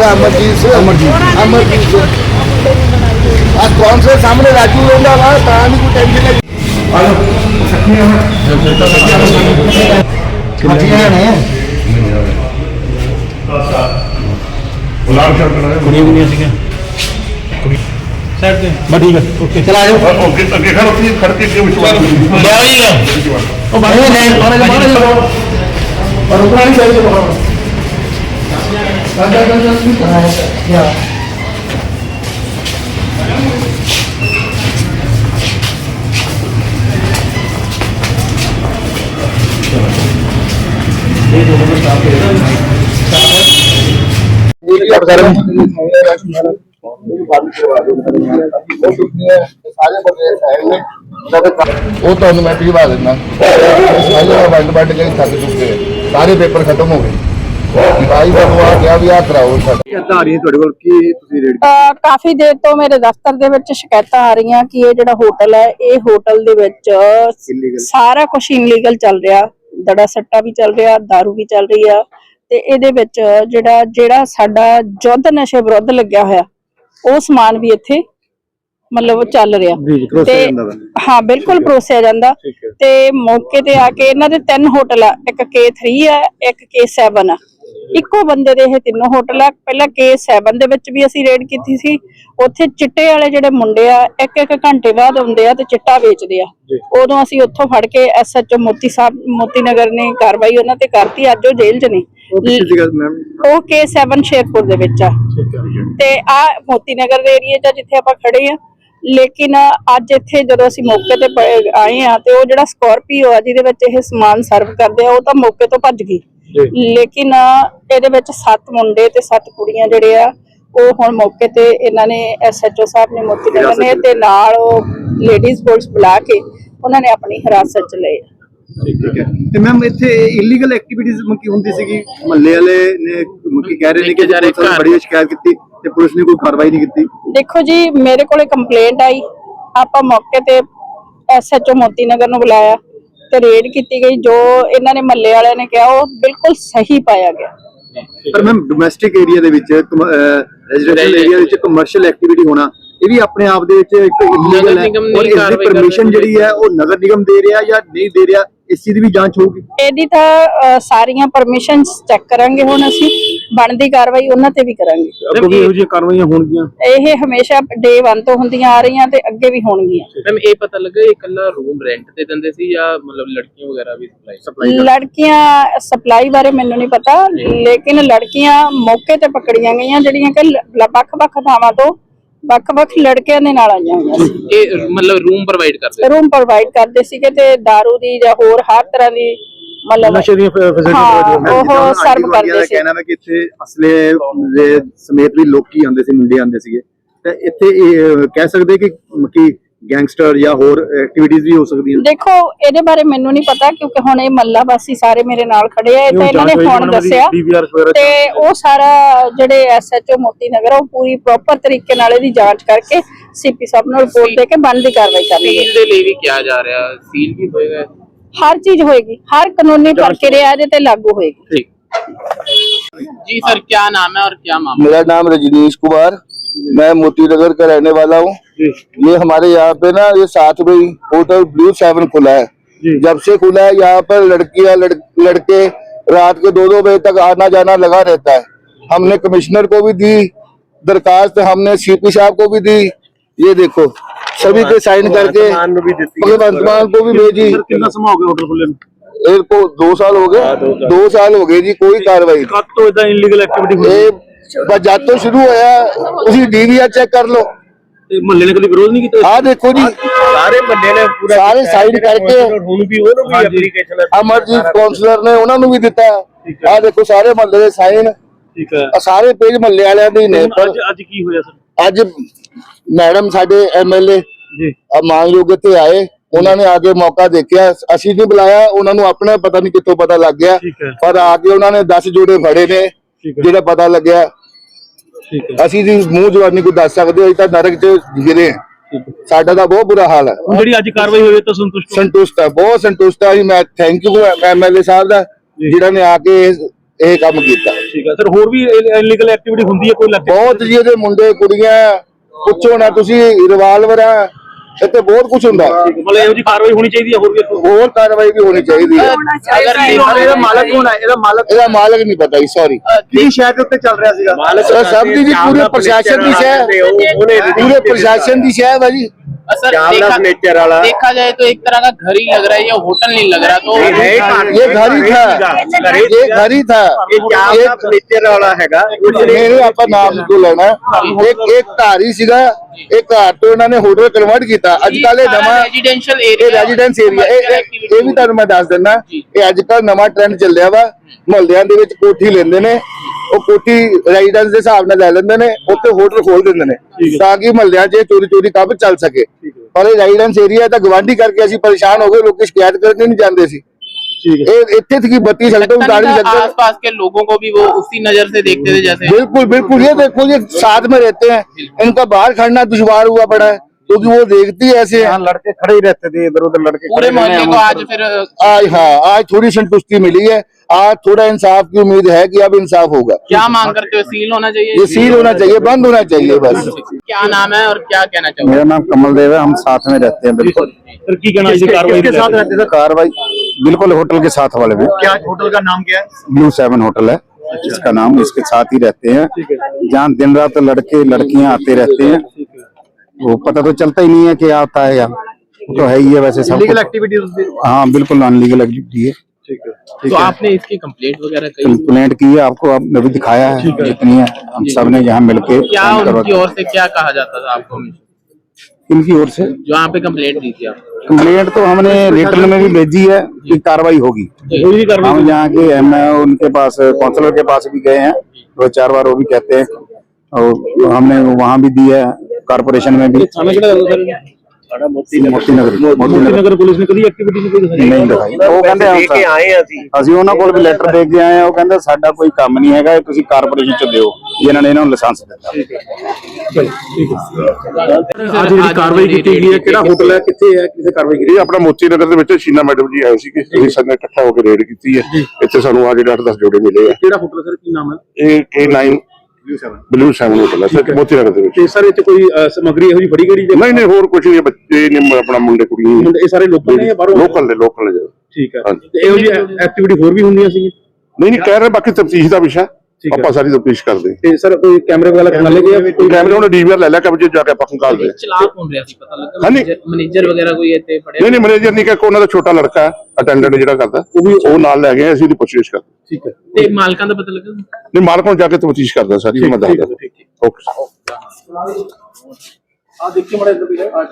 होगा अमरजीत से अमरजीत अमरजीत से आज कौन से सामने राजू होगा वहाँ कहानी को टेंशन है? ठीक है ओके। चला जाओ। ओके ओके खड़ो प्लीज़ खड़के के विश्वास ले आइएगा और रुकना नहीं चाहिए। Yeah. ਉਹ ਤੁਹਾਨੂੰ ਮੈਂ ਪਿਛਵਾ ਦਿੰਦਾ ਸਾਰੇ ਵੰਡ ਵੰਡ ਕੇ ਥੱਕ ਚੁੱਕੇ ਸਾਰੇ ਪੇਪਰ ਖਤਮ ਹੋ ਗਏ ਭਾਈ ਬਾਬੂ ਆ ਗਿਆ ਵੀ ਆ ਕਰਾਓ ਸਾਡਾ। ਕਿੱਦਾਂ ਆ ਰਹੀ ਹੈ ਤੁਹਾਡੇ ਕੋਲ? ਕੀ ਤੁਸੀਂ ਰੇਟ ਅਹ ਕਾਫੀ ਦੇਰ ਤੋਂ ਮੇਰੇ ਦਫ਼ਤਰ ਦੇ ਵਿੱਚ ਸ਼ਿਕਾਇਤਾਂ ਆ ਰਹੀਆਂ ਕਿ ਇਹ ਜਿਹੜਾ ਹੋਟਲ ਹੈ ਇਹ ਹੋਟਲ ਦੇ ਵਿੱਚ ਸਾਰਾ ਕੁਝ ਇਨਲੀਗਲ ਚੱਲ ਰਿਹਾ। ਦੜਾ ਸੱਟਾ ਵੀ ਚੱਲ ਰਿਹਾ दारू ਵੀ ਚੱਲ ਰਹੀ ਆ। ਤੇ ਇਹਦੇ ਵਿੱਚ ਜਿਹੜਾ ਜਿਹੜਾ ਸਾਡਾ ਯੁੱਧ ਨਸ਼ੇ ਵਿਰੁੱਧ ਲੱਗਿਆ ਹੋਇਆ ਉਹ ਸਮਾਨ ਵੀ ਇੱਥੇ ਮਤਲਬ ਚੱਲ ਰਿਹਾ। ਜੀ ਕਰੋਸ ਤੇ ਜਾਂਦਾ ਵਾ। ਹਾਂ ਬਿਲਕੁਲ ਪਰੋਸਿਆ ਜਾਂਦਾ। ਤੇ ਮੌਕੇ ਤੇ ਆ ਕੇ ਇਹਨਾਂ ਦੇ ਤਿੰਨ ਹੋਟਲ ਆ ਇੱਕ K3 ਆ ਇੱਕ K7 ਆ। ਇੱਕੋ ਬੰਦੇ ਦੇ ਇਹ ਤਿੰਨੋਂ ਹੋਟਲ ਆ। ਪਹਿਲਾਂ K7 ਦੇ ਵਿੱਚ ਵੀ ਅਸੀਂ ਰੇਡ ਕੀਤੀ ਸੀ। ਉੱਥੇ ਚਿੱਟੇ ਵਾਲੇ ਜਿਹੜੇ ਮੁੰਡੇ ਆ ਇੱਕ ਇੱਕ ਘੰਟੇ ਬਾਅਦ ਆਉਂਦੇ ਆ ਤੇ ਚਿੱਟਾ ਵੇਚਦੇ ਆ। ਉਦੋਂ ਅਸੀਂ ਉੱਥੋਂ ਫੜ ਕੇ ਐਸਐਚਓ ਮੋਤੀ ਸਾਹਿਬ ਮੋਤੀ ਨਗਰ ਨੇ ਕਾਰਵਾਈ ਉਹਨਾਂ ਤੇ ਕਰਤੀ ਅੱਜ ਉਹ ਜੇਲ੍ਹ 'ਚ ਨੇ। ਉਹ ਉਹ K7 ਸ਼ੇਰਪੁਰ ਦੇ ਵਿੱਚ ਆ। ਤੇ ਆ ਮੋਤੀ ਨਗਰ ਦੇ ਏਰੀਏ 'ਚ ਜਿੱਥੇ ਆਪਾਂ ਖੜੇ ਆ। ਲੇਕਿਨ ਅੱਜ ਇੱਥੇ ਜਦੋਂ ਅਸੀਂ ਮੌਕੇ ਤੇ ਆਏ ਆ ਤੇ ਉਹ ਜਿਹੜਾ ਸਕਾਰਪੀਓ ਆ ਜਿਹਦੇ ਵਿੱਚ ਇਹ ਸਮਾਨ ਸਰਵ ਕਰਦੇ ਆ ਉਹ ਤਾਂ ਮੌਕੇ ਤੋਂ ਭੱਜ ਗਈ। ਲੇਕਿਨ ਇਹਦੇ ਵਿੱਚ ਸੱਤ ਮੁੰਡੇ ਤੇ ਸੱਤ ਕੁੜੀਆਂ ਜਿਹੜੇ ਆ ਉਹ ਹੁਣ ਮੌਕੇ ਤੇ ਇਹਨਾਂ ਨੇ ਐਸਐਚਓ ਸਾਹਿਬ ਨੇ ਮੋਤੀ ਨਗਰ ਨੇ ਤੇ ਨਾਲ ਉਹ ਲੇਡੀਜ਼ ਪੁਲਿਸ ਬੁਲਾ ਕੇ ਉਹਨਾਂ ਨੇ ਆਪਣੀ ਹਿਰਾਸਤ ਚ ਲਏ। ਠੀਕ ਹੈ। ਤੇ ਮੈਮ ਇੱਥੇ ਇਲੀਗਲ ਐਕਟੀਵਿਟੀਜ਼ ਮੱਕੀ ਹੁੰਦੀ ਸੀਗੀ? ਮਹੱਲੇ ਵਾਲੇ ਨੇ ਮੱਕੀ ਕਹਿ ਰਹੇ ਨੇ ਕਿ ਬੜੀ ਸ਼ਿਕਾਇਤ ਕੀਤੀ। ਤੇ ਪੁਲਿਸ ਨੇ ਕੋਈ ਕਾਰਵਾਈ ਨਹੀਂ ਕੀਤੀ? ਦੇਖੋ ਜੀ ਮੇਰੇ ਕੋਲੇ ਕੰਪਲੇਂਟ ਆਈ। ਆਪਾਂ ਮੌਕੇ ਤੇ ਐਸਐਚਓ ਮੋਤੀ ਨਗਰ ਨੂੰ ਬੁਲਾਇਆ ਤੇ ਰੇਡ ਕੀਤੀ ਗਈ। ਜੋ ਇਹਨਾਂ ਨੇ ਮੱਲੇ ਵਾਲਿਆਂ ਨੇ ਕਿਹਾ ਉਹ ਬਿਲਕੁਲ ਸਹੀ ਪਾਇਆ ਗਿਆ। ਪਰ ਮੈਮ ਡੋਮੈਸਟਿਕ ਏਰੀਆ ਦੇ ਵਿੱਚ ਰੈਜ਼ੀਡੈਂਸ਼ੀਅਲ ਏਰੀਆ ਵਿੱਚ ਕਮਰਸ਼ੀਅਲ ਐਕਟੀਵਿਟੀ ਹੋਣਾ ਇਹ ਵੀ ਆਪਣੇ ਆਪ ਦੇ ਵਿੱਚ ਇੱਕ ਇਲੀਗਲ ਹੈ। ਨਿਗਮ ਔਰ ਇਸ ਦੀ ਪਰਮਿਸ਼ਨ ਜਿਹੜੀ ਹੈ ਉਹ ਨਗਰ ਨਿਗਮ ਦੇ ਰਿਹਾ ਜਾਂ ਨਹੀਂ ਦੇ ਰਿਹਾ ਇਸ ਚੀਜ਼ ਦੀ ਵੀ ਜਾਂਚ ਹੋਊਗੀ। ਇਹਦੀ ਤਾਂ ਸਾਰੀਆਂ ਪਰਮਿਸ਼ਨਸ ਚੈੱਕ ਕਰਾਂਗੇ ਹੁਣ ਅਸੀਂ। ਬਣਦੀ ਕਾਰਵਾਈ ਉਹਨਾਂ ਤੇ ਵੀ ਕਰਾਂਗੇ। ਅੱਗੋਂ ਵੀ ਇਹੋ ਜਿਹੀਆਂ ਕਾਰਵਾਈਆਂ ਹੋਣਗੀਆਂ? ਇਹ ਹਮੇਸ਼ਾ ਡੇ 1 ਤੋਂ ਹੁੰਦੀਆਂ ਆ ਰਹੀਆਂ ਤੇ ਅੱਗੇ ਵੀ ਹੋਣਗੀਆਂ। ਮੈਮ ਇਹ ਪਤਾ ਲੱਗਾ ਇਹ ਇਕੱਲਾ ਰੂਮ ਰੈਂਟ ਤੇ ਦਿੰਦੇ ਸੀ ਜਾਂ ਮਤਲਬ ਲੜਕੀਆਂ ਵਗੈਰਾ ਵੀ ਸਪਲਾਈ ਲੜਕੀਆਂ ਸਪਲਾਈ ਬਾਰੇ ਮੈਨੂੰ ਨਹੀਂ ਪਤਾ ਲੇਕਿਨ ਲੜਕੀਆਂ ਮੌਕੇ ਤੇ ਪਕੜੀਆਂ ਗਈਆਂ ਜਿਹੜੀਆਂ ਕਿ ਲ- ਵੱਖ-ਵੱਖ ਥਾਵਾਂ ਤੋਂ ਵੱਖ-ਵੱਖ ਲੜਕਿਆਂ ਦੇ ਨਾਲ ਆਈਆਂ ਹੋਈਆਂ ਸੀ। ਇਹ ਮਤਲਬ ਰੂਮ ਪ੍ਰੋਵਾਈਡ ਕਰਦੇ ਰੂਮ ਪ੍ਰੋਵਾਈਡ ਕਰਦੇ ਸੀਗੇ ਤੇ दारू ਦੀ ਜਾਂ ਹੋਰ ਹਰ ਤਰ੍ਹਾਂ ਦੀ ਮਤਲਬ ਨਸ਼ੇ ਦੀਆਂ ਫੈਸਿਲਿਟੀ ਹਾਂ ਮੈਂ ਉਹ ਜਿੱਦਾਂ ਹੁਣ ਸਰਵ ਆਂਟੀ ਕਰਦੇ ਦਾ ਸੀ। ਕਹਿਣਾ ਹੈ ਕਿ ਇੱਥੇ ਅਸਲੇ ਦੇ ਸਮੇਤ ਵੀ ਲੋਕੀ ਆਉਂਦੇ ਸੀ ਮੁੰਡੇ ਆਉਂਦੇ ਸੀਗੇ। ਤੇ ਇੱਥੇ ਇਹ ਅਹ, ਕਹਿ ਸਕਦੇ ਕਿ ਕਿ ਗੈਂਗਸਟਰ ਜਾਂ ਹੋਰ ਐਕਟੀਵਿਟੀਜ਼ ਵੀ ਹੋ ਸਕਦੀਆਂ ਦੇਖੋ ਇਹਦੇ ਬਾਰੇ ਮੈਨੂੰ ਨਹੀਂ ਪਤਾ ਕਿਉਂਕਿ ਹੁਣ ਇਹ ਮੱਲਾ ਵਾਸੀ ਸਾਰੇ ਮੇਰੇ ਨਾਲ ਖੜੇ ਆ ਇਹ ਤਾਂ ਇਹਨਾਂ ਨੇ ਹੁਣ ਦੱਸਿਆ। ਡੀਵੀਆਰ ਵਗੈਰਾ ਤੇ ਉਹ ਸਾਰਾ ਜਿਹੜੇ ਐਸਐਚਓ ਮੋਤੀ ਨਗਰ ਆ, ਉਹ ਪੂਰੀ ਪ੍ਰੋਪਰ ਤਰੀਕੇ ਨਾਲ ਇਹਦੀ ਜਾਂਚ ਕਰਕੇ ਸੀਪੀ ਸਾਹਿਬ ਨੂੰ ਰਿਪੋਰਟ ਦੇ ਕੇ ਬਣਦੀ ਕਾਰਵਾਈ ਕਰਨਗੇ ਸੀਲ ਦੇ ਲਈ ਵੀ ਕਿਹਾ ਜਾ ਰਿਹਾ। ਸੀਲ ਵੀ ਹੋਏਗਾ। ਹਰ ਚੀਜ਼ ਹੋਏਗੀ ਹਰ ਕਾਨੂੰਨੀ ਪ੍ਰਕਿਰਿਆ ਇਹਦੇ ਤੇ ਲਾਗੂ ਹੋਏਗੀ ठीक जी सर क्या नाम है और क्या मामला मेरा नाम रजनीश कुमार मैं मोती नगर का रहने वाला हूँ ये हमारे यहाँ पे ना ये साथ में ही होटल ब्लू सेवन खुला है जब से खुला है यहाँ पर लड़कियां लड़, लड़के रात के दो दो बजे तक आना जाना लगा रहता है हमने कमिश्नर को भी दी दरखास्त हमने सीपी साहब को भी दी ये देखो सभी के साइन करके भगवंत मान को भी भेजी ਸਰ ਕਿੰਨਾ ਸਮਾਂ ਹੋ ਗਿਆ ਹੋਟਲ ਖੁੱਲੇ ਨੂੰ इनको दो साल हो गए दो साल हो गए जी कोई कार्रवाई ਕਦ ਤੋਂ ਇਦਾਂ ਇਲੀਗਲ ਐਕਟੀਵਿਟੀ ਹੋਈ ये बस जब तो शुरू होया उसी डीवीआर चेक कर लो ਤੇ ਮੁਹੱਲੇ ਨੇ ਕਦੀ ਵਿਰੋਧ ਨਹੀਂ ਕੀਤਾ ਆ ਦੇਖੋ ਜੀ ਸਾਰੇ ਮੁਹੱਲੇ ਨੇ ਪੂਰਾ ਸਾਰੇ ਸਾਈਡ ਕਰਕੇ ਹੁਣ ਵੀ ਉਹਨੂੰ ਵੀ ਐਪਲੀਕੇਸ਼ਨ ਅਮਰਜੀਤ ਕਾਉਂਸਲਰ ਨੇ ਉਹਨਾਂ ਨੂੰ ਵੀ ਦਿੱਤਾ ਆ ਦੇਖੋ ਸਾਰੇ ਮਹੱਲੇ ਦੇ ਸਾਈਨ ਠੀਕ ਹੈ ਸਾਰੇ ਪੇਜ ਮਹੱਲੇ ਵਾਲਿਆਂ ਦੇ ਹੀ ਨੇ ਹੁਣ ਪਰ ਅੱਜ ਅੱਜ ਕੀ ਹੋਇਆ ਸਰ ਅੱਜ ਮੈਡਮ ਸਾਡੇ ਐਮਐਲਏ ਜੀ। ਮਾਨਯੋਗ ਇੱਥੇ ਆਏ। ਉਹਨਾਂ ਨੇ ਆ ਕੇ ਮੌਕਾ ਦੇਖਿਆ। ਅਸੀਂ ਨਹੀਂ ਬੁਲਾਇਆ। ਉਹਨਾਂ ਨੂੰ ਆਪਣਾ ਪਤਾ ਨਹੀਂ ਕਿੱਥੋਂ ਪਤਾ ਲੱਗ ਗਿਆ। ਹੈ। ਪਰ ਆ ਕੇ ਉਹਨਾਂ ਨੇ 10 ਜੋੜੇ ਫੜੇ ਨੇ ਹੈ। ਜਿਹੜਾ ਪਤਾ ਲੱਗਿਆ। ਹੈ। ਅਸੀਂ ਜੀ ਮੂੰਹ ਜਵਾਨੀ ਕੋਈ ਦੱਸ ਸਕਦੇ ਅਸੀਂ ਤਾਂ ਨਰਕ 'ਚ ਗਿਰੇ। ਹਾਂ। ਸਾਡਾ ਤਾਂ ਬਹੁਤ ਬੁਰਾ ਹਾਲ ਹੈ। ਜਿਹੜੀ ਅੱਜ ਕਾਰਵਾਈ ਹੋਈ ਹੈ ਤਾਂ ਸੰਤੁਸ਼ਟ ਹੋ ਸੰਤੁਸ਼ਟ ਹੈ ਬਹੁਤ ਸੰਤੁਸ਼ਟ ਹੈ। ਮੈਂ ਥੈਂਕ ਯੂ ਐਮਐਲਏ ਸਾਹਿਬ ਦਾ ਜਿਹੜਾ ਨੇ ਆ ਕੇ ਇਹ- ਕੰਮ ਕੀਤਾ। ਠੀਕ ਹੈ। ਸਰ ਹੋਰ ਵੀ ਇਲੀਗਲ ਐਕਟੀਵਿਟੀ ਹੁੰਦੀ ਹੈ ਕੋਈ ਬਹੁਤ ਜੀ ਇਹਦੇ ਮੁੰਡੇ ਕੁੜੀਆਂ ਪੁੱਛੋ ਨਾ ਤੁਸੀਂ ਰਿਵਾਲਵਰਾਂ ਇੱਥੇ ਬਹੁਤ ਕੁਝ ਹੁੰਦਾ। ਮਤਲਬ ਇਹੋ ਜਿਹੀ ਕਾਰਵਾਈ ਹੋਣੀ ਚਾਹੀਦੀ ਹੈ ਹੋਰ ਵੀ ਇੱਥੋਂ? ਹੋਰ ਕਾਰਵਾਈ ਵੀ ਹੋਣੀ ਚਾਹੀਦੀ ਹੈ। ਅਗਰ ਇਹਦਾ ਮਾਲਕ ਕੌਣ ਹੈ ਇਹਦਾ ਮਾਲਕ ਇਹਦਾ ਮਾਲਕ ਨਹੀਂ ਪਤਾ ਜੀ ਸੌਰੀ ਕਿਹੜੀ ਸ਼ਹਿਰ ਦੇ ਉੱਤੇ ਚੱਲ ਰਿਹਾ ਸੀਗਾ? ਸਰ ਸਭ ਦੀ ਜੀ ਪੂਰੇ ਪ੍ਰਸ਼ਾਸਨ ਦੀ ਸ਼ਹਿ ਪੂਰੇ ਪ੍ਰਸ਼ਾਸਨ ਦੀ ਸ਼ਹਿ ਹੈ ਜੀ। सर देखा, देखा जाए तो एक तरह का घर ही लग रहा है ये होटल नहीं लग रहा तो ये घर ही था ये घर ही था एक ਫਰਨੀਚਰ ਵਾਲਾ ਹੈਗਾ ਮੇਰੇ ਆਪਾਂ ਨਾਮ ਤੋਂ ਲੈਣਾ ਇੱਕ ਇੱਕ ਘਰ ਹੀ ਸੀਗਾ ਇੱਕ ਘਰ ਤੋਂ ਇਹਨਾਂ ਨੇ ਹੋਟਲ ਕਨਵਰਟ ਕੀਤਾ ਅੱਜ ਕੱਲ ਇਹ ਨਵਾਂ रेजिडेंशियल ਇਹ एरिया ਰੈਜ਼ੀਡੈਂਸ ਏਰੀਆ ਇਹ ਇਹ- ਇਹ ਵੀ ਤੁਹਾਨੂੰ ਮੈਂ ਦੱਸ ਦਿੰਦਾ ਇਹ ਅੱਜ ਕੱਲ ਨਵਾਂ ਟ੍ਰੈਂਡ ਚੱਲਿਆ ਵਾ ਮੁਹੱਲਿਆਂ ਦੇ ਵਿੱਚ ਕੋਠੀ ਲੈਂਦੇ ਨੇ ਉਹ ਕੋਠੀ ਰੈਜ਼ੀਡੈਂਸ ਦੇ ਹਿਸਾਬ ਨਾਲ ਲੈ ਲੈਂਦੇ ਨੇ ਉੱਥੇ ਹੋਟਲ ਖੋਲ ਦਿੰਦੇ ਨੇ ਤਾਂ ਕਿ ਮੁਹੱਲਿਆਂ 'ਚ ਚੋਰੀ ਚੋਰੀ ਕੰਮ ਚੱਲ ਸਕੇ ਪਰ ਇਹ ਰੈਜ਼ੀਡੈਂਸ ਏਰੀਆ ਤਾਂ ਗਵਾਂਢੀ ਕਰਕੇ ਅਸੀਂ ਪਰੇਸ਼ਾਨ ਹੋ ਗਏ ਲੋਕੀ ਸ਼ਿਕਾਇਤ ਕਰਨ ਹੀ ਨਹੀਂ ਜਾਂਦੇ ਸੀ ਇਹ ਇੱਥੇ थी ਬੱਤੀ ਸੜਕ ਤੋਂ लगता ਉਤਾਰੀ नहीं था लगता आसपास के लोगों को भी वो उसी नजर से देखते थे जैसे बिल्कुल बिल्कुल ये देखो ये साथ में रहते हैं इनका बाहर खड़ना दुश्वार हुआ पड़ा है क्योंकि वो देखती है ऐसे। लड़के खड़े ही रहते थे इधर उधर लड़के पूरे को आज फिर आज हाँ आज थोड़ी संतुष्टि मिली है। आज थोड़ा इंसाफ की उम्मीद है कि अब इंसाफ होगा। क्या मांग करते हो? सील होना चाहिए? ये सील होना चाहिए बंद होना चाहिए बस। क्या नाम है और क्या कहना चाहिए मेरा नाम कमल देव है हम साथ में रहते हैं बिल्कुल। कार्रवाई बिल्कुल होटल के साथ वाले में क्या होटल का नाम क्या है? ब्लू सेवन होटल है। अच्छा। इसका नाम इसके साथ ही रहते हैं। जहाँ दिन रात लड़के लड़कियाँ आते रहते हैं। वो पता तो चलता ही नहीं है क्या आता है यार तो है ही है वैसे सब लीगल हाँ बिल्कुल नॉन लीगल एक्टिविटी है। ठीक है। तो आपने इसकी कंप्लेंट वगैरह की कंप्लेंट की है आपको आपने भी दिखाया है जितनी है। हम सबने यहाँ मिलके तो क्या उनकी ओर से क्या कहा जाता था आपको इनकी ओर से? जो यहाँ पे कंप्लेंट दी थी आप कंप्लेंट तो हमने रिटर्न में भी भेजी है कि कार्रवाई होगी। हम यहाँ के हम उनके पास काउंसलर के पास भी गए हैं। दो चार बार वो भी कहते हैं। और हमने वहाँ भी दी है। कारपोरेशन में भी ਥਾਣਾ ਕਿਹੜਾ ਲੱਗਦਾ ਸਰ मोती नगर मोती नगर ਨਗਰ ਪੁਲਿਸ ਨੇ ਕਦੀ ਐਕਟੀਵਿਟੀ ਨਹੀਂ ਕੋਈ ਦਿਖਾਈ ਨਹੀਂ ਦਿਖਾਈ ਉਹ ਕਹਿੰਦੇ ਦੇ ਕੇ ਆਏ ਅਸੀਂ ਅਸੀਂ ਉਹਨਾਂ ਕੋਲ ਵੀ ਲੈਟਰ ਦੇ ਕੇ ਆਏ ਆ ਉਹ ਕਹਿੰਦੇ ਸਾਡਾ ਕੋਈ ਕੰਮ ਨਹੀਂ ਹੈਗਾ ਇਹ ਤੁਸੀਂ ਕਾਰਪੋਰੇਸ਼ਨ ਚ ਦਿਓ ਜਿਨ੍ਹਾਂ ਨੇ ਇਹਨਾਂ ਨੂੰ ਲਾਇਸੈਂਸ ਦਿੱਤਾ ਅੱਜ ਜਿਹੜੀ ਕਾਰਵਾਈ ਕੀਤੀ ਗਈ ਹੈ ਕਿਹੜਾ ਹੋਟਲ ਹੈ ਕਿੱਥੇ ਹੈ ਕਿਸੇ ਕਾਰਵਾਈ ਕੀਤੀ ਇਹ ਆਪਣਾ ਮੋਤੀ ਨਗਰ ਦੇ ਵਿੱਚ ਸ਼ੀਨਾ ਮੈਡਮ ਜੀ ਆਏ ਸੀ ਕਿ ਅਸੀਂ ਸਾਰੇ ਇਕੱਠਾ ਹੋ ਕੇ ਰੇਡ ਕੀਤੀ ਹੈ ਇੱਥੇ ਸਾਨੂੰ ਆ ਜਿਹੜੇ 8-10 ਜੋੜੇ ਮਿਲੇ ਆ ਕਿਹੜਾ ਹੋਟਲ ਸਰ ਕੀ ਨਾਮ ਹੈ ਇਹ K9 ਬਲੂ 7 ਹੋਟਲ ਹੈ। ਸਰ ਮੋਤੀ ਨਗਰ ਦੇ ਵਿੱਚ। ਤੇ ਸਰ ਚ ਕੋਈ ਅਹ, ਸਮੱਗਰੀ ਇਹੋ ਜਿਹੀ ਫੜੀ ਗਈ ਜੇ ਨਹੀਂ ਨਹੀਂ ਹੋਰ ਕੁਝ ਨਹੀਂ ਬੱਚੇ ਨੇ ਆਪਣਾ ਮੁੰਡੇ ਕੁੜੀ ਇਹ ਸਾਰੇ ਲੋਕਾਂ ਨੇ ਜਾਂ ਬਾਹਰੋਂ? ਲੋਕਲ ਨੇ ਲੋਕਲ ਨੇ ਜੀ। ਠੀਕ ਹੈ। ਹਾਂਜੀ। ਤੇ ਇਹੋ ਜਿਹੀ ਐਕਟੀਵਿਟੀ ਹੋਰ ਵੀ ਹੁੰਦੀਆਂ ਸੀ ਨਹੀਂ ਨਹੀਂ ਕਹਿ ਰਹੇ ਬਾਕੀ ਤਫਤੀਸ਼ ਦਾ ਵਿਸ਼ਾ ਹੈ। ਆਪਾਂ ਸਾਰੀ ਤਫਤੀਸ਼ ਕਰਦੇ ਤੇ ਸਰ ਕੋਈ ਕੈਮਰੇ ਵਗੈਰਾ ਖੰਗਾ ਲੈ ਗਿਆ ਕੋਈ ਕੈਮਰੇ ਉਹਨੇ ਡੀਵੀਆਰ ਲੈ ਲਿਆ ਕਬਜੇ ਜਾ ਕੇ ਆਪਾਂ ਖੰਗਾਲ ਦੇ ਚਲਾਕ ਹੋਣ ਰਿਹਾ ਸੀ ਪਤਾ ਲੱਗਾ। ਮੈਨੇਜਰ ਵਗੈਰਾ ਕੋਈ ਇੱਥੇ ਫੜਿਆ ਨਹੀਂ ਨਹੀਂ ਮੈਨੇਜਰ ਨਹੀਂ ਕਿ ਉਹਨਾਂ ਦਾ ਛੋਟਾ ਲੜਕਾ ਅਟੈਂਡੈਂਟ ਜਿਹੜਾ ਕਰਦਾ ਉਹ ਵੀ ਉਹ ਨਾਲ ਲੈ ਗਏ ਅਸੀਂ ਉਹਦੀ ਪੁੱਛਗਿੱਛ ਕਰਦੇ ਠੀਕ ਹੈ। ਤੇ ਮਾਲਕਾਂ ਦਾ ਪਤਾ ਲੱਗਾ? ਨਹੀਂ ਮਾਲਕਾਂ ਜਾ ਕੇ ਤਫਤੀਸ਼ ਕਰਦਾ ਸਾਰੀ ਮੈਂ ਦੱਸਦਾ ਓਕੇ ਆ ਦੇਖੀ ਮੜੇ ਇੱਧਰ ਵੀ ਆ